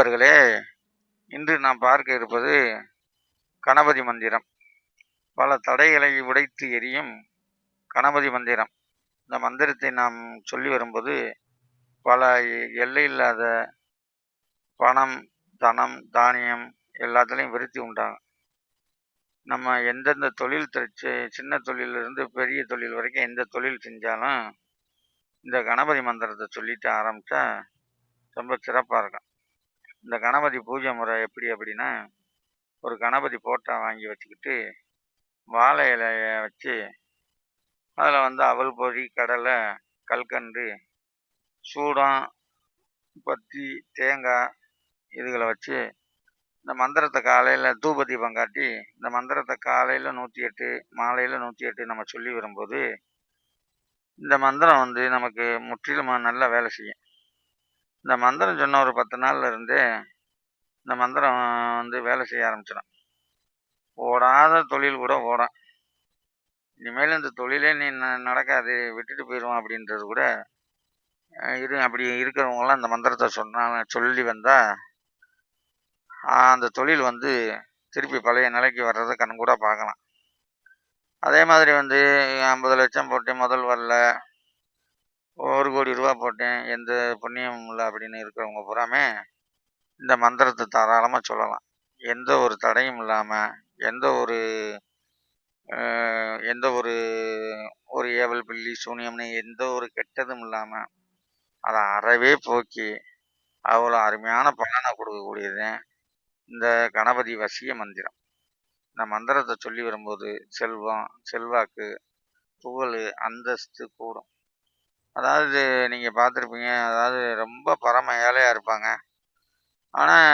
நண்பர்களே இன்று நாம் பார்க்க இருப்பது கணபதி மந்திரம். பல தடைகளை உடைத்து எரியும் கணபதி மந்திரம். இந்த மந்திரத்தை நாம் சொல்லி வரும்போது பல எல்லை இல்லாத பணம் தனம் தானியம் எல்லாத்துலேயும் விருத்தி உண்டாகும். நம்ம எந்தெந்த தொழில் தி- சின்ன தொழிலிருந்து பெரிய தொழில் வரைக்கும் எந்த தொழில் செஞ்சாலும் இந்த கணபதி மந்திரத்தை சொல்லிட்டு ஆரம்பித்தா ரொம்ப சிறப்பாக இருக்கும். இந்த கணபதி பூஜை முறை எப்படி அப்படின்னா ஒரு கணபதி போட்டா வாங்கி வச்சுக்கிட்டு வாழை இலைய வச்சு அதில் வந்து அவல் பொரி கடலை கல்கண்டு சூடம் பத்தி தேங்காய் இதுகளை வச்சு இந்த மந்திரத்தை காலையில் தூப தீபம் காட்டி இந்த மந்திரத்தை காலையில் நூற்றி எட்டு மாலையில் நூற்றி எட்டு நம்ம சொல்லி வரும்போது இந்த மந்திரம் வந்து நமக்கு முற்றிலுமாக நல்லா வேலை செய்யும். இந்த மந்திரம் சொன்ன ஒரு பத்து நாளில் இருந்து இந்த மந்திரம் வந்து வேலை செய்ய ஆரம்பிச்சிடும். ஓடாத தொழில் கூட ஓடும். இனிமேல் இந்த தொழிலே நீ ந- நடக்காது விட்டுட்டு போயிடுவோம் அப்படின்றது கூட இரு அப்படி இருக்கிறவங்களாம் இந்த மந்திரத்தை சொன்னாங்க சொல்லி வந்தால் அந்த தொழில் வந்து திருப்பி பழைய நிலைக்கு வர்றதை கண்கூட பார்க்கலாம். அதே மாதிரி வந்து ஐம்பது லட்சம் போட்டு முதல் வரல ஒரு கோடி ரூபா போட்டேன் எந்த புண்ணியமும் இல்லை அப்படின்னு இருக்கிறவங்க பூராமே இந்த மந்திரத்தை தாராளமாக சொல்லலாம். எந்த ஒரு தடையும் இல்லாமல் எந்த ஒரு எந்த ஒரு ஒரு ஏவல் பில்லி சூனியம்னு எந்த ஒரு கெட்டதும் இல்லாமல் அதை அறவே போக்கி அவ்வளோ அருமையான பலனை கொடுக்கக்கூடியது இந்த கணபதி வசிய மந்திரம். இந்த மந்திரத்தை சொல்லி வரும்போது செல்வம் செல்வாக்கு புகழ் அந்தஸ்து கூடும். அதாவது நீங்கள் பார்த்துருப்பீங்க அதாவது ரொம்ப பரம ஏழையாக இருப்பாங்க. ஆனால்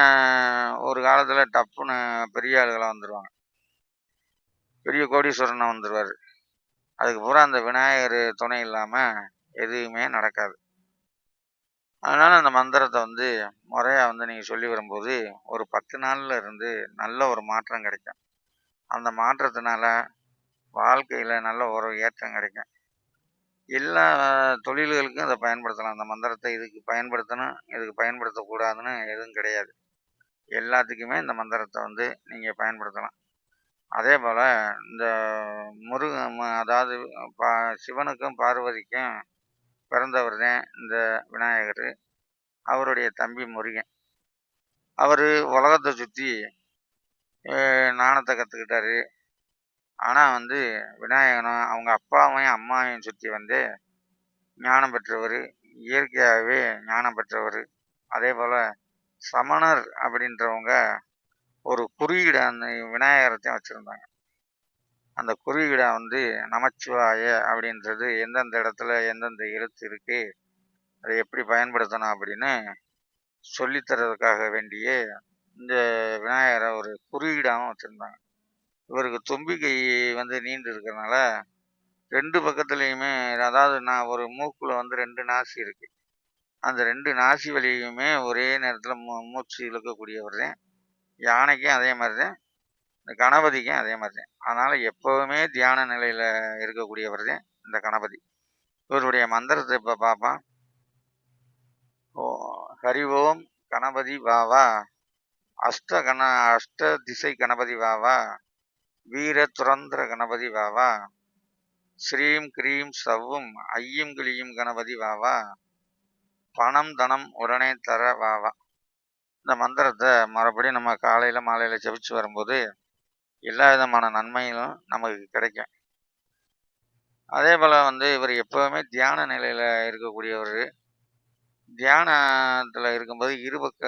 ஒரு காலத்தில் டப்புன்னு பெரிய ஆளுகளாக வந்துடுவாங்க பெரிய கோடீஸ்வரனாக வந்துடுவார் அதுக்கு பூரா அந்த விநாயகர் துணை இல்லாமல் எதுவுமே நடக்காது. அதனால் அந்த மந்திரத்தை வந்து முறையாக வந்து நீங்கள் சொல்லி வரும்போது ஒரு பத்து நாளில் இருந்து நல்ல ஒரு மாற்றம் கிடைக்கும். அந்த மாற்றத்தினால வாழ்க்கையில் நல்ல ஒரு ஏற்றம் கிடைக்கும். எல்லா தொழில்களுக்கும் அதை பயன்படுத்தலாம். அந்த மந்திரத்தை இதுக்கு பயன்படுத்தணும் இதுக்கு பயன்படுத்தக்கூடாதுன்னு எதுவும் கிடையாது. எல்லாத்துக்குமே இந்த மந்திரத்தை வந்து நீங்கள் பயன்படுத்தலாம். அதே போல் இந்த முருகன் அதாவது பா சிவனுக்கும் பார்வதிக்கும் பிறந்தவர் தான் இந்த விநாயகர் அவருடைய தம்பி முருகன். அவர் உலகத்தை சுற்றி நாணத்தை கற்றுக்கிட்டாரு ஆனால் வந்து விநாயகனும் அவங்க அப்பாவையும் அம்மாவையும் சுற்றி வந்து ஞானம் பெற்றவர் இயற்கையாகவே ஞானம் பெற்றவர். அதே போல் சமணர் அப்படின்றவங்க ஒரு குறியீடை அந்த விநாயகரத்தையும் வச்சுருந்தாங்க. அந்த குறியீடை வந்து நமச்சிவாய அப்படின்றது எந்தெந்த இடத்துல எந்தெந்த எழுத்து இருக்கு அதை எப்படி பயன்படுத்தணும் அப்படின்னு சொல்லித்தரதுக்காக வேண்டியே இந்த விநாயகரை ஒரு குறியீடாகவும் வச்சுருந்தாங்க. இவருக்கு தும்பிக்கை வந்து நீண்டு இருக்கிறனால ரெண்டு பக்கத்துலேயுமே அதாவது நான் ஒரு மூக்கில் வந்து ரெண்டு நாசி இருக்கு. அந்த ரெண்டு நாசி வழியுமே ஒரே நேரத்தில் மூ மூச்சு இழுக்கக்கூடியவர் தான் யானைக்கும் அதே மாதிரி தான் இந்த கணபதிக்கும் அதே மாதிரி தான் அதனால் எப்போவுமே தியான நிலையில் இருக்கக்கூடியவர் தான் இந்த கணபதி. இவருடைய மந்திரத்தை இப்போ பார்ப்போம். ஓ ஹரி ஓம் கணபதி வாவா அஷ்ட கண அஷ்ட திசை கணபதி வாவா வீர துரந்திர கணபதி வாவா. ஸ்ரீம் கிரீம் சவ்வும் ஐயும் கிளியும் கணபதி வாவா. பணம் தனம் உடனே தர வாவா. இந்த மந்திரத்தை மறுபடியும் நம்ம காலையில் மாலையில் ஜபிச்சு வரும்போது எல்லா விதமான நன்மைகளும் நமக்கு கிடைக்கும். அதே போல் வந்து இவர் எப்போவுமே தியான நிலையில் இருக்கக்கூடியவர். தியானத்தில் இருக்கும்போது இருபக்க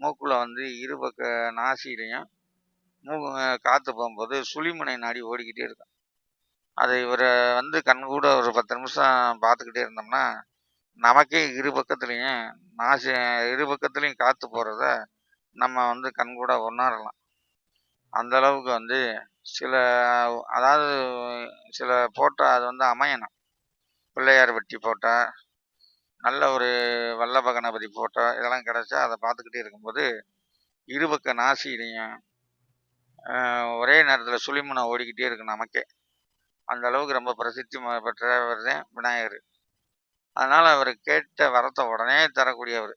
மூக்கில் வந்து இருபக்க நாசிலையும் காற்று போகும்போது சுழிமுனை நாடி ஓடிக்கிட்டே இருக்கும். அது இவரை வந்து கண்கூட ஒரு பத்து நிமிஷம் பார்த்துக்கிட்டே இருந்தோம்னா நமக்கே இரு பக்கத்துலேயும் நாசி இரு பக்கத்துலேயும் காற்று போகிறத நம்ம வந்து கண்கூட உணரலாம். அந்த அளவுக்கு வந்து சில அதாவது சில போட்டா அது வந்து அமையணும். பிள்ளையார் வெட்டி போட்டா நல்ல ஒரு வல்லப கணபதி போட்டோ இதெல்லாம் கிடச்சா அதை பார்த்துக்கிட்டே இருக்கும்போது இருபக்க நாசிலையும் ஒரே நேரத்தில் சுழிமுனை ஓடிக்கிட்டே இருக்கு நமக்கே. அந்த அளவுக்கு ரொம்ப பிரசித்தி பெற்றவர் தான் விநாயகர். அதனால் அவர் கேட்ட வரத்தை உடனே தரக்கூடியவர்.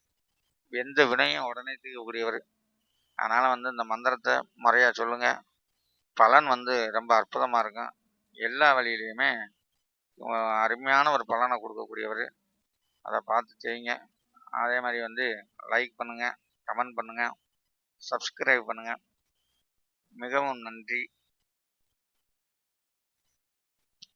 எந்த வினையும் உடனே தீர்க்கக்கூடியவர். அதனால் வந்து இந்த மந்திரத்தை முறையாக சொல்லுங்கள் பலன் வந்து ரொம்ப அற்புதமாக இருக்கும். எல்லா வழியிலையுமே அருமையான ஒரு பலனை கொடுக்கக்கூடியவர். அதை பார்த்து செய்யுங்க. அதே மாதிரி வந்து லைக் பண்ணுங்கள் கமெண்ட் பண்ணுங்கள் சப்ஸ்கிரைப் பண்ணுங்கள் மிகவும் நன்றி.